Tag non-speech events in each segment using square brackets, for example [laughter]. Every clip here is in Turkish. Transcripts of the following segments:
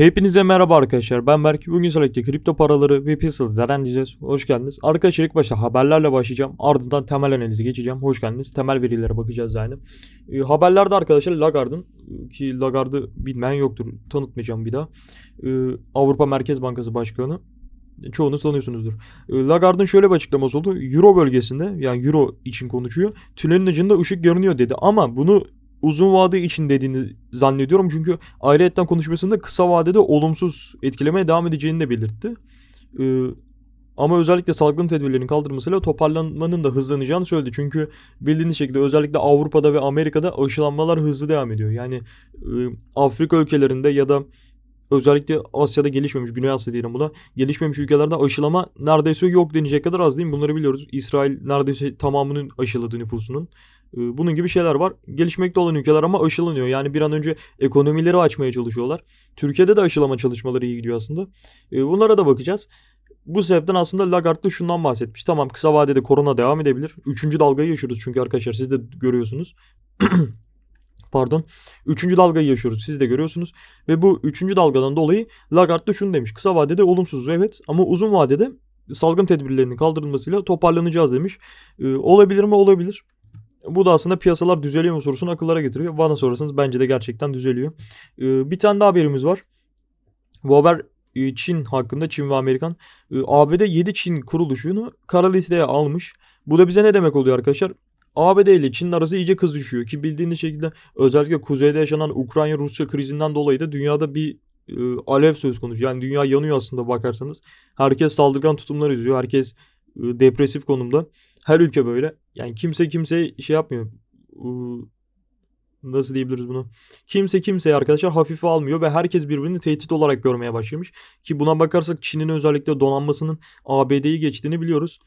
Hepinize merhaba arkadaşlar. Ben Berk. Bugün sürekli kripto paraları ve piyasaları değerlendireceğiz. Hoş geldiniz. Arkadaşlar ilk başta haberlerle başlayacağım. Ardından temel analizi geçeceğim. Hoş geldiniz. Temel verilere bakacağız yani. E, haberlerde arkadaşlar Lagarde'ın ki Lagarde'ı bilmeyen yoktur. Tanıtmayacağım bir daha. E, Avrupa Merkez Bankası Başkanı. Çoğunuz tanıyorsunuzdur. E, Lagarde'ın şöyle bir açıklaması oldu. Euro bölgesinde yani Euro için konuşuyor. Tünelin ucunda ışık görünüyor dedi. Ama bunu uzun vade için dediğini zannediyorum. Çünkü ayrıyetten konuşmasında kısa vadede olumsuz etkilemeye devam edeceğini de belirtti. Ee, ama özellikle salgın tedbirlerinin kaldırmasıyla toparlanmanın da hızlanacağını söyledi. Çünkü bildiğiniz şekilde özellikle Avrupa'da ve Amerika'da aşılanmalar hızlı devam ediyor. Yani e, Afrika ülkelerinde ya da özellikle Asya'da gelişmemiş, Güney Asya diyelim buna, gelişmemiş ülkelerde aşılama neredeyse yok denecek kadar az değil mi? Bunları biliyoruz. İsrail neredeyse tamamının aşıladı nüfusunun. Bunun gibi şeyler var. Gelişmekte olan ülkeler ama aşılanıyor. Yani bir an önce ekonomileri açmaya çalışıyorlar. Türkiye'de de aşılama çalışmaları iyi gidiyor aslında. Bunlara da bakacağız. Bu sebepten aslında Lagarde de şundan bahsetmiş. Tamam kısa vadede korona devam edebilir. Üçüncü dalgayı yaşıyoruz çünkü arkadaşlar siz de görüyorsunuz. [clears throat] Pardon. Üçüncü dalgayı yaşıyoruz. Siz de görüyorsunuz. Ve bu üçüncü dalgadan dolayı Lagarde de şunu demiş. Kısa vadede olumsuz evet ama uzun vadede salgın tedbirlerinin kaldırılmasıyla toparlanacağız demiş. Ee, olabilir mi? Olabilir. Bu da aslında piyasalar düzeliyor mu sorusunu akıllara getiriyor. Bana sorarsanız bence de gerçekten düzeliyor. Ee, bir tane daha haberimiz var. Bu haber e, Çin hakkında Çin ve Amerikan. Ee, ABD 7 Çin kuruluşunu kara listeye almış. Bu da bize ne demek oluyor arkadaşlar? ABD ile Çin'in arası iyice kızışıyor ki bildiğiniz şekilde özellikle kuzeyde yaşanan Ukrayna-Rusya krizinden dolayı da dünyada bir e, alev söz konusu. Yani dünya yanıyor aslında bakarsanız. Herkes saldırgan tutumlar izliyor. Herkes e, depresif konumda. Her ülke böyle. Yani kimse kimseye şey yapmıyor. E, nasıl diyebiliriz bunu? Kimse kimseyi arkadaşlar hafife almıyor ve herkes birbirini tehdit olarak görmeye başlamış. Ki buna bakarsak Çin'in özellikle donanmasının ABD'yi geçtiğini biliyoruz.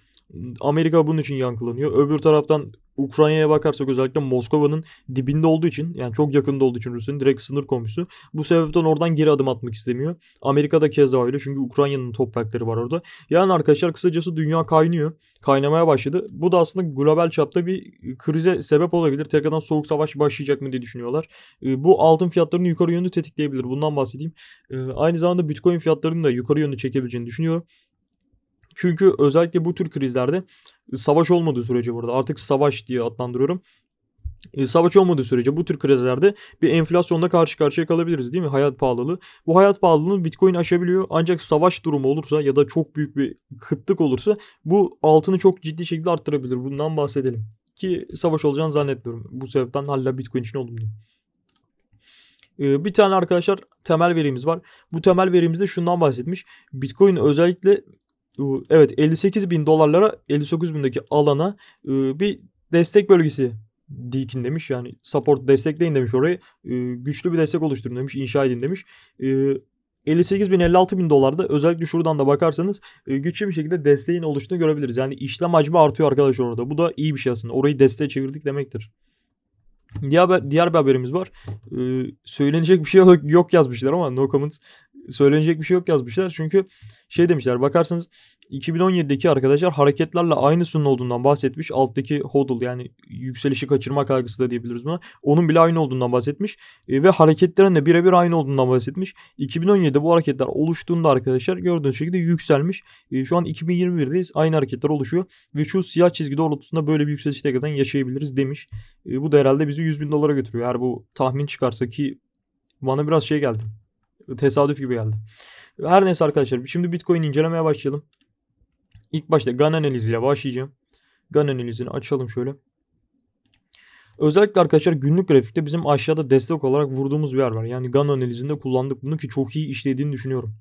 Amerika bunun için yankılanıyor. Öbür taraftan Ukrayna'ya bakarsak özellikle Moskova'nın dibinde olduğu için yani çok yakında olduğu için Rusya'nın direkt sınır komşusu. Bu sebepten oradan geri adım atmak istemiyor. Amerika da keza öyle çünkü Ukrayna'nın toprakları var orada. Yani arkadaşlar kısacası dünya kaynıyor. Kaynamaya başladı. Bu da aslında global çapta bir krize sebep olabilir. Tekrardan soğuk savaş başlayacak mı diye düşünüyorlar. Ee, Bu altın fiyatlarını yukarı yönlü tetikleyebilir. Bundan bahsedeyim. Ee, Aynı zamanda Bitcoin fiyatlarını da yukarı yönlü çekebileceğini düşünüyorum. Çünkü özellikle bu tür krizlerde savaş olmadığı sürece burada artık savaş diye adlandırıyorum. Savaş olmadığı sürece bu tür krizlerde bir enflasyonla karşı karşıya kalabiliriz değil mi? Hayat pahalılığı. Bu hayat pahalılığını Bitcoin aşabiliyor. Ancak savaş durumu olursa ya da çok büyük bir kıtlık olursa bu altını çok ciddi şekilde arttırabilir. Bundan bahsedelim. Ki savaş olacağını zannetmiyorum. Bu sebepten hala Bitcoin için. E, Bir tane arkadaşlar temel verimiz var. Bu temel verimizde şundan bahsetmiş. Bitcoin özellikle Evet 58 bin dolarlara 59 bindeki alana ıı, bir destek bölgesi dikin demiş. Yani support destekleyin demiş orayı. Güçlü bir destek oluşturun demiş. inşa edin demiş. Iı, 58 bin 56 bin dolarda özellikle şuradan da bakarsanız ıı, güçlü bir şekilde desteğin oluştuğunu görebiliriz. Yani işlem hacmi artıyor arkadaşlar orada. Bu da iyi bir şey aslında. Orayı desteğe çevirdik demektir. Diğer, diğer bir haberimiz var. Söylenecek bir şey yok yazmışlar ama no comments. Söylenecek bir şey yok yazmışlar. Çünkü şey demişler bakarsanız 2017'deki arkadaşlar hareketlerle aynısının olduğundan bahsetmiş. Alttaki hodl yani yükselişi kaçırma kaygısı da diyebiliriz buna. Onun bile aynı olduğundan bahsetmiş. E, ve hareketlerin de birebir aynı olduğundan bahsetmiş. 2017'de bu hareketler oluştuğunda arkadaşlar gördüğünüz şekilde yükselmiş. E, şu an 2021'deyiz. Aynı hareketler oluşuyor. Ve şu siyah çizgi doğrultusunda böyle bir yükseliş tekrardan yaşayabiliriz demiş. E, bu da herhalde bizi 100 bin dolara götürüyor. Eğer bu tahmin çıkarsa ki bana biraz şey geldi. Tesadüf gibi geldi. Her neyse arkadaşlar şimdi Bitcoin incelemeye başlayalım. İlk başta GAN analiziyle başlayacağım. GAN analizini açalım şöyle. Özellikle arkadaşlar günlük grafikte bizim aşağıda destek olarak vurduğumuz bir yer var. Yani GAN analizinde kullandık bunu ki çok iyi işlediğini düşünüyorum.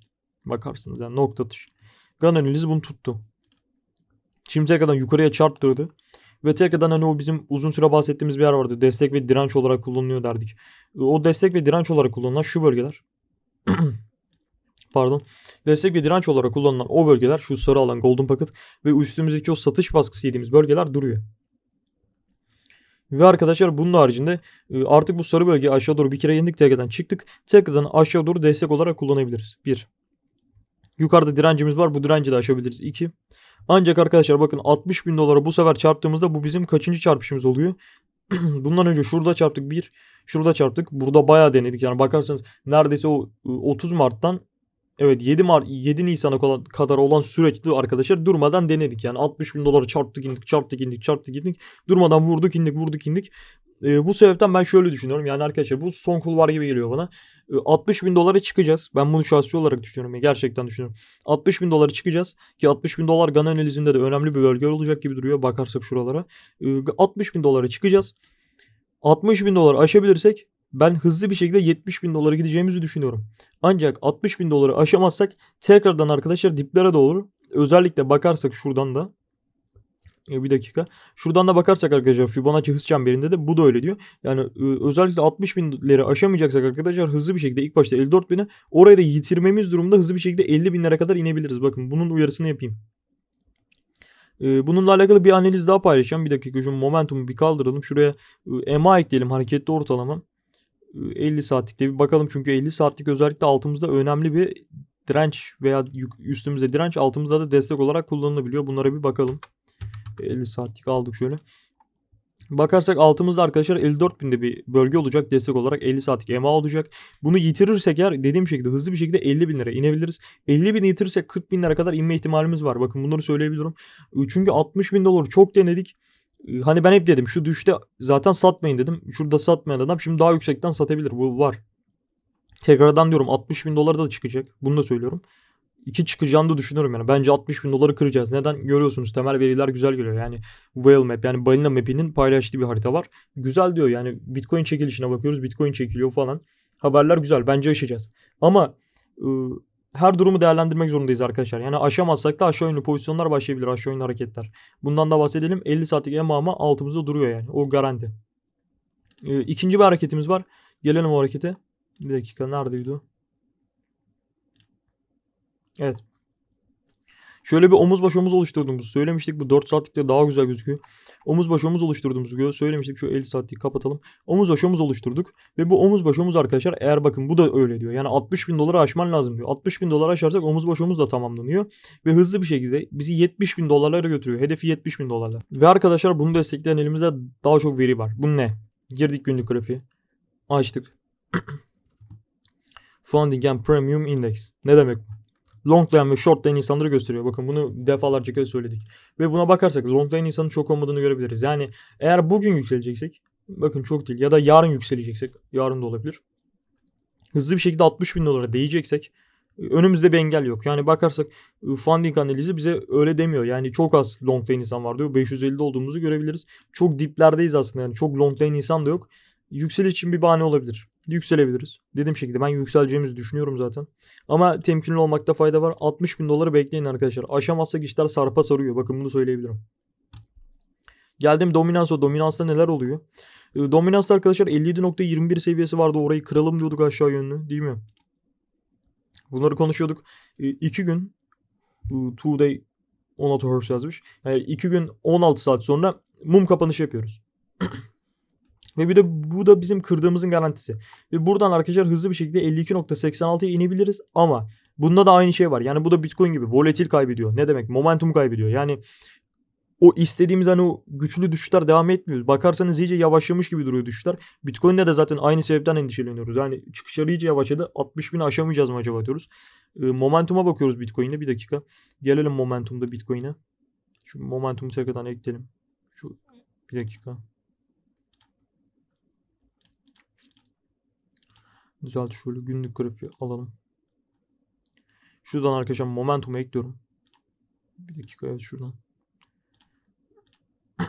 Bakarsınız yani nokta atış. GAN analizi bunu tuttu. Şimdi tekrardan yukarıya çarptırdı. Ve tekrardan hani o bizim uzun süre bahsettiğimiz bir yer vardı. Destek ve direnç olarak kullanılıyor derdik. O destek ve direnç olarak kullanılan şu bölgeler. [clears throat] Pardon. Destek ve direnç olarak kullanılan o bölgeler şu sarı alan golden pocket ve üstümüzdeki o satış baskısı yediğimiz bölgeler duruyor. Ve arkadaşlar bunun haricinde e, artık bu sarı bölgeyi aşağı doğru bir kere yendik tekrardan çıktık. Tekrardan aşağı doğru destek olarak kullanabiliriz. 1. Yukarıda direncimiz var. Bu direnci de aşabiliriz. 2. Ancak arkadaşlar bakın 60 bin dolara bu sefer çarptığımızda bu bizim kaçıncı çarpışımız oluyor? [clears throat] Bundan önce şurada çarptık 1. Şurada çarptık. Burada bayağı denedik. Yani bakarsanız neredeyse o ıı, 30 Mart'tan evet 7 Mart 7 Nisan'a kadar olan süreçte arkadaşlar durmadan denedik. Yani 60 bin doları çarptık indik çarptık indik çarptık indik. Durmadan vurduk indik vurduk indik. Ee, bu sebepten ben şöyle düşünüyorum. Yani arkadaşlar bu son kulvar gibi geliyor bana. Ee, 60 bin dolara çıkacağız. Ben bunu şahsi olarak düşünüyorum. Gerçekten düşünüyorum. 60 bin dolara çıkacağız. Ki 60 bin dolar Gana analizinde de önemli bir bölge olacak gibi duruyor. Bakarsak şuralara. Ee, 60 bin dolara çıkacağız. 60 bin doları aşabilirsek ben hızlı bir şekilde 70 bin dolara gideceğimizi düşünüyorum. Ancak 60 bin doları aşamazsak tekrardan arkadaşlar diplere doğru özellikle bakarsak şuradan da e, bir dakika. Şuradan da bakarsak arkadaşlar Fibonacci hız çemberinde de bu da öyle diyor. Yani e, özellikle 60 binleri aşamayacaksak arkadaşlar hızlı bir şekilde ilk başta 54 bini orayı da yitirmemiz durumunda hızlı bir şekilde 50 binlere kadar inebiliriz. Bakın bunun uyarısını yapayım. E, bununla alakalı bir analiz daha paylaşacağım. Bir dakika şu momentumu bir kaldıralım. Şuraya e, EMA ekleyelim hareketli ortalama. E, 50 saatlikte bir bakalım çünkü 50 saatlik özellikle altımızda önemli bir direnç veya üstümüzde direnç altımızda da destek olarak kullanılabiliyor. Bunlara bir bakalım. 50 saatlik aldık şöyle. Bakarsak altımızda arkadaşlar 54.000'de bir bölge olacak destek olarak 50 saatlik EMA olacak. Bunu yitirirsek eğer dediğim şekilde hızlı bir şekilde 50 bin lira inebiliriz. 50 bin yitirirsek 40 bin lira kadar inme ihtimalimiz var. Bakın bunları söyleyebilirim. Çünkü 60 bin doları çok denedik. Hani ben hep dedim şu düşte zaten satmayın dedim. Şurada satmayan adam şimdi daha yüksekten satabilir. Bu var. Tekrardan diyorum 60 bin dolara da çıkacak. Bunu da söylüyorum. İki çıkacağını da düşünüyorum yani. Bence 60 bin doları kıracağız. Neden? Görüyorsunuz temel veriler güzel geliyor. Yani Whale Map yani balina map'inin paylaştığı bir harita var. Güzel diyor yani Bitcoin çekilişine bakıyoruz. Bitcoin çekiliyor falan. Haberler güzel. Bence aşacağız. Ama ıı, her durumu değerlendirmek zorundayız arkadaşlar. Yani aşamazsak da aşağı yönlü pozisyonlar başlayabilir. Aşağı yönlü hareketler. Bundan da bahsedelim. 50 saatlik EMA ama altımızda duruyor yani. O garanti. Ee, ikinci bir hareketimiz var. Gelelim o harekete. Bir dakika neredeydi o? Evet. Şöyle bir omuz baş omuz oluşturduğumuzu söylemiştik. Bu 4 saatlikte daha güzel gözüküyor. Omuz baş omuz oluşturduğumuzu söylemiştik. Şu 50 saatlik kapatalım. Omuz baş omuz oluşturduk. Ve bu omuz baş omuz arkadaşlar eğer bakın bu da öyle diyor. Yani 60 bin doları aşman lazım diyor. 60 bin dolar aşarsak omuz baş omuz da tamamlanıyor. Ve hızlı bir şekilde bizi 70 bin dolarlara götürüyor. Hedefi 70 bin dolarlar. Ve arkadaşlar bunu destekleyen elimizde daha çok veri var. Bu ne? Girdik günlük grafiği. Açtık. [clears throat] Funding and Premium Index. Ne demek bu? Longlayan ve shortlayan insanları gösteriyor. Bakın bunu defalarca kez söyledik. Ve buna bakarsak longlayan insanın çok olmadığını görebiliriz. Yani eğer bugün yükseleceksek bakın çok değil ya da yarın yükseleceksek yarın da olabilir. Hızlı bir şekilde 60 bin dolara değeceksek önümüzde bir engel yok. Yani bakarsak e, funding analizi bize öyle demiyor. Yani çok az longlayan insan var diyor. 550'de olduğumuzu görebiliriz. Çok diplerdeyiz aslında yani çok longlayan insan da yok. Yükseliş için bir bahane olabilir. Yükselebiliriz. Dediğim şekilde ben yükseleceğimizi düşünüyorum zaten. Ama temkinli olmakta fayda var. 60 bin doları bekleyin arkadaşlar. Aşamazsak işler sarpa sarıyor. Bakın bunu söyleyebilirim. Geldim dominansa. Dominansta neler oluyor? E, Dominansta arkadaşlar 57.21 seviyesi vardı. Orayı kıralım diyorduk aşağı yönlü. Değil mi? Bunları konuşuyorduk. 2 gün e, two day 16 hours yazmış. Yani 2 gün 16 saat sonra mum kapanışı yapıyoruz. Ve bir de bu da bizim kırdığımızın garantisi. Ve buradan arkadaşlar hızlı bir şekilde 52.86'ya inebiliriz ama bunda da aynı şey var. Yani bu da Bitcoin gibi volatil kaybediyor. Ne demek? Momentum kaybediyor. Yani o istediğimiz hani o güçlü düşüşler devam etmiyor. Bakarsanız iyice yavaşlamış gibi duruyor düşüşler. Bitcoin'de de zaten aynı sebepten endişeleniyoruz. Yani çıkışları iyice yavaşladı. 60 bini aşamayacağız mı acaba diyoruz. E, momentuma bakıyoruz Bitcoin'e. Bir dakika. Gelelim momentumda Bitcoin'e. Şu momentumu tekrardan ekleyelim. Şu bir dakika. Düzelt şöyle günlük grafiği alalım. Şuradan arkadaşlar momentumu ekliyorum. Bir dakika evet şuradan. [clears throat]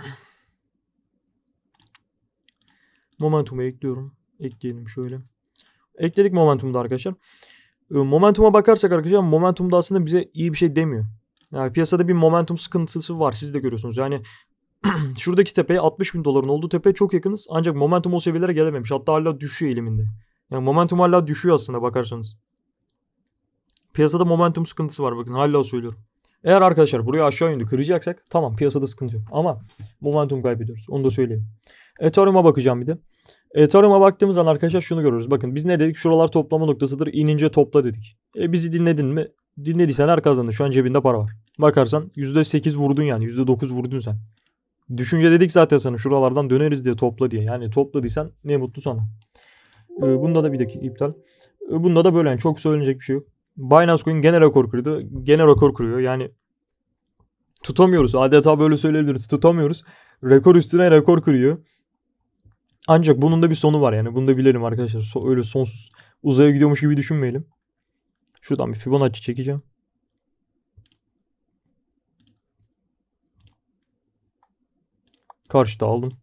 Momentumu ekliyorum. Ekleyelim şöyle. Ekledik momentumda arkadaşlar. Ee, Momentuma bakarsak arkadaşlar momentum da aslında bize iyi bir şey demiyor. Yani piyasada bir momentum sıkıntısı var. Siz de görüyorsunuz. Yani [clears throat] şuradaki tepeye 60 bin doların olduğu tepeye çok yakınız. Ancak momentum o seviyelere gelememiş. Hatta hala düşüyor eliminde. Yani momentum hala düşüyor aslında bakarsanız. Piyasada momentum sıkıntısı var bakın hala söylüyorum. Eğer arkadaşlar buraya aşağı yönlü kıracaksak tamam piyasada sıkıntı yok. Ama momentum kaybediyoruz. Onu da söyleyeyim. Ethereum'a bakacağım bir de. Ethereum'a baktığımız zaman arkadaşlar şunu görürüz. Bakın biz ne dedik? Şuralar toplama noktasıdır. İnince topla dedik. E bizi dinledin mi? Dinlediysen her kazandı. Şu an cebinde para var. Bakarsan %8 vurdun yani. %9 vurdun sen. Düşünce dedik zaten sana şuralardan döneriz diye topla diye. Yani topladıysan ne mutlu sana. Ee, bunda da bir dakika iptal. Ee, bunda da böyle yani çok söylenecek bir şey yok. Binance Coin gene rekor kırdı. Gene rekor kırıyor. Yani tutamıyoruz. Adeta böyle söyleyebiliriz. Tutamıyoruz. Rekor üstüne rekor kırıyor. Ancak bunun da bir sonu var yani. Bunu da bilelim arkadaşlar. So- öyle sonsuz uzaya gidiyormuş gibi düşünmeyelim. Şuradan bir Fibonacci çekeceğim. Karşıda aldım.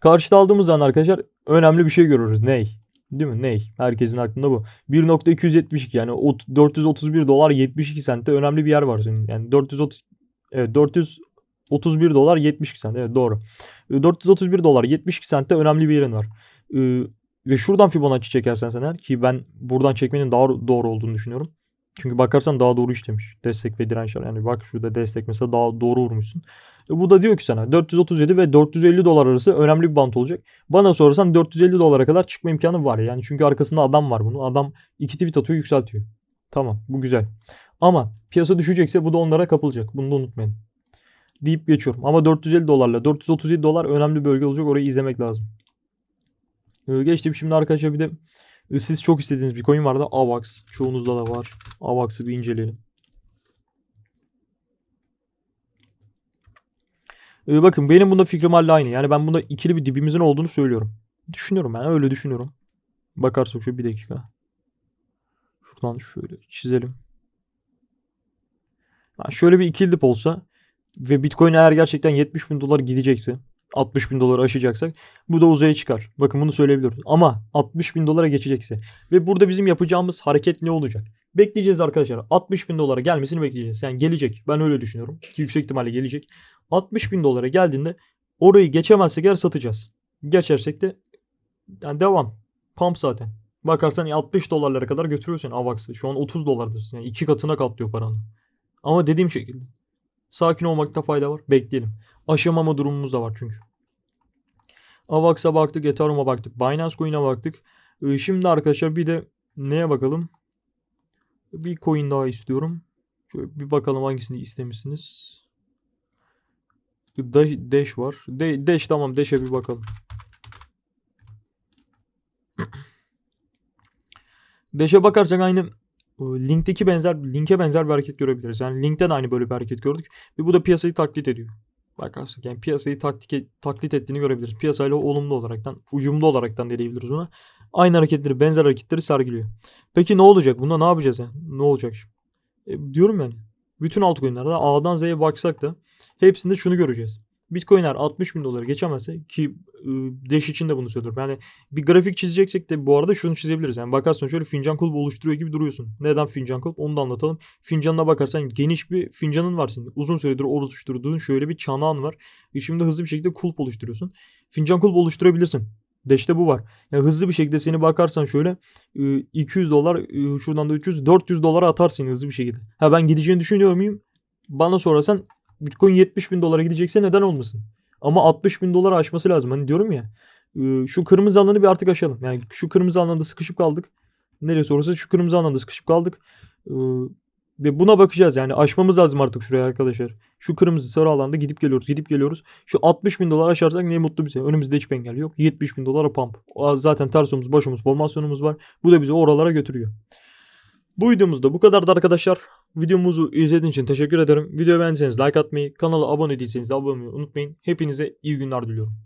Karşıda aldığımız zaman arkadaşlar önemli bir şey görürüz. Ney? Değil mi? Ney? Herkesin aklında bu. 1.272 yani ot- 431 dolar 72 sente önemli bir yer var senin. Yani 430 evet 431 dolar 72 sent. Evet doğru. E, 431 dolar 72 sentte önemli bir yerin var. E, ve şuradan Fibonacci çekersen sen eğer ki ben buradan çekmenin daha doğru olduğunu düşünüyorum. Çünkü bakarsan daha doğru işlemiş. Destek ve dirençler. Yani bak şurada destek mesela daha doğru vurmuşsun. E bu da diyor ki sana 437 ve 450 dolar arası önemli bir bant olacak. Bana sorarsan 450 dolara kadar çıkma imkanı var. Yani çünkü arkasında adam var bunu. Adam iki tweet atıyor yükseltiyor. Tamam bu güzel. Ama piyasa düşecekse bu da onlara kapılacak. Bunu da unutmayın. Deyip geçiyorum. Ama 450 dolarla 437 dolar önemli bölge olacak. Orayı izlemek lazım. Ee, geçtim şimdi arkadaşlar bir de siz çok istediğiniz bir coin vardı. AVAX. Çoğunuzda da var. AVAX'ı bir inceleyelim. Ee, bakın benim bunda fikrim hala aynı. Yani ben bunda ikili bir dibimizin olduğunu söylüyorum. Düşünüyorum ben öyle düşünüyorum. Bakarsak şu bir dakika. Şuradan şöyle çizelim. Ha, şöyle bir ikili dip olsa ve Bitcoin eğer gerçekten 70 bin dolar gidecekse 60 bin doları aşacaksak bu da uzaya çıkar. Bakın bunu söyleyebiliyoruz. Ama 60 bin dolara geçecekse ve burada bizim yapacağımız hareket ne olacak? Bekleyeceğiz arkadaşlar. 60 bin dolara gelmesini bekleyeceğiz. Yani gelecek. Ben öyle düşünüyorum. Ki yüksek ihtimalle gelecek. 60 bin dolara geldiğinde orayı geçemezsek eğer satacağız. Geçersek de yani devam. Pump zaten. Bakarsan 60 dolarlara kadar götürüyorsun AVAX'ı. Şu an 30 dolardır. Yani iki katına katlıyor paranı. Ama dediğim şekilde. Sakin olmakta fayda var. Bekleyelim. Aşamama durumumuz da var çünkü. AVAX'a baktık, Ethereum'a baktık, Binance Coin'e baktık. Ee, Şimdi arkadaşlar bir de neye bakalım? Bir coin daha istiyorum. Şöyle bir bakalım hangisini istemişsiniz. Dash, var. De- Dash tamam Dash'e bir bakalım. [clears throat] Dash'e bakarsak aynı Link'teki benzer Link'e benzer bir hareket görebiliriz. Yani Link'te de aynı böyle bir hareket gördük. Ve bu da piyasayı taklit ediyor. Bakarsak yani piyasayı taktik taklit ettiğini görebiliriz. Piyasayla olumlu olaraktan, uyumlu olaraktan diyebiliriz buna. Aynı hareketleri, benzer hareketleri sergiliyor. Peki ne olacak? Bunda ne yapacağız yani? Ne olacak şimdi? E, diyorum yani. Bütün altcoin'lerde A'dan Z'ye baksak da hepsinde şunu göreceğiz. Bitcoin'ler 60 bin doları geçemezse ki e, Dash için de bunu söylüyorum. Yani bir grafik çizeceksek de bu arada şunu çizebiliriz. Yani bakarsan şöyle fincan kulübü oluşturuyor gibi duruyorsun. Neden fincan kulüp? Onu da anlatalım. Fincanına bakarsan geniş bir fincanın var senin. Uzun süredir oluşturduğun şöyle bir çanağın var. E şimdi hızlı bir şekilde kulp oluşturuyorsun. Fincan kulüp oluşturabilirsin. Dash'te bu var. Yani hızlı bir şekilde seni bakarsan şöyle e, 200 dolar e, şuradan da 300 400 dolara atarsın hızlı bir şekilde. Ha ben gideceğini düşünüyor muyum? Bana sorarsan Bitcoin 70 bin dolara gidecekse neden olmasın? Ama 60 bin doları aşması lazım. Hani diyorum ya e, şu kırmızı alanı bir artık aşalım. Yani şu kırmızı alanda sıkışıp kaldık. Nereye sorarsa şu kırmızı alanda sıkışıp kaldık. Ve buna bakacağız yani aşmamız lazım artık şuraya arkadaşlar. Şu kırmızı sarı alanda gidip geliyoruz gidip geliyoruz. Şu 60 bin dolar aşarsak ne mutlu bize. Önümüzde hiçbir engel yok. 70 bin dolara pump. Zaten tersomuz başımız formasyonumuz var. Bu da bizi oralara götürüyor. Bu videomuzda bu kadardı arkadaşlar. Videomuzu izlediğiniz için teşekkür ederim. Videoyu beğendiyseniz like atmayı, kanala abone değilseniz de abone olmayı unutmayın. Hepinize iyi günler diliyorum.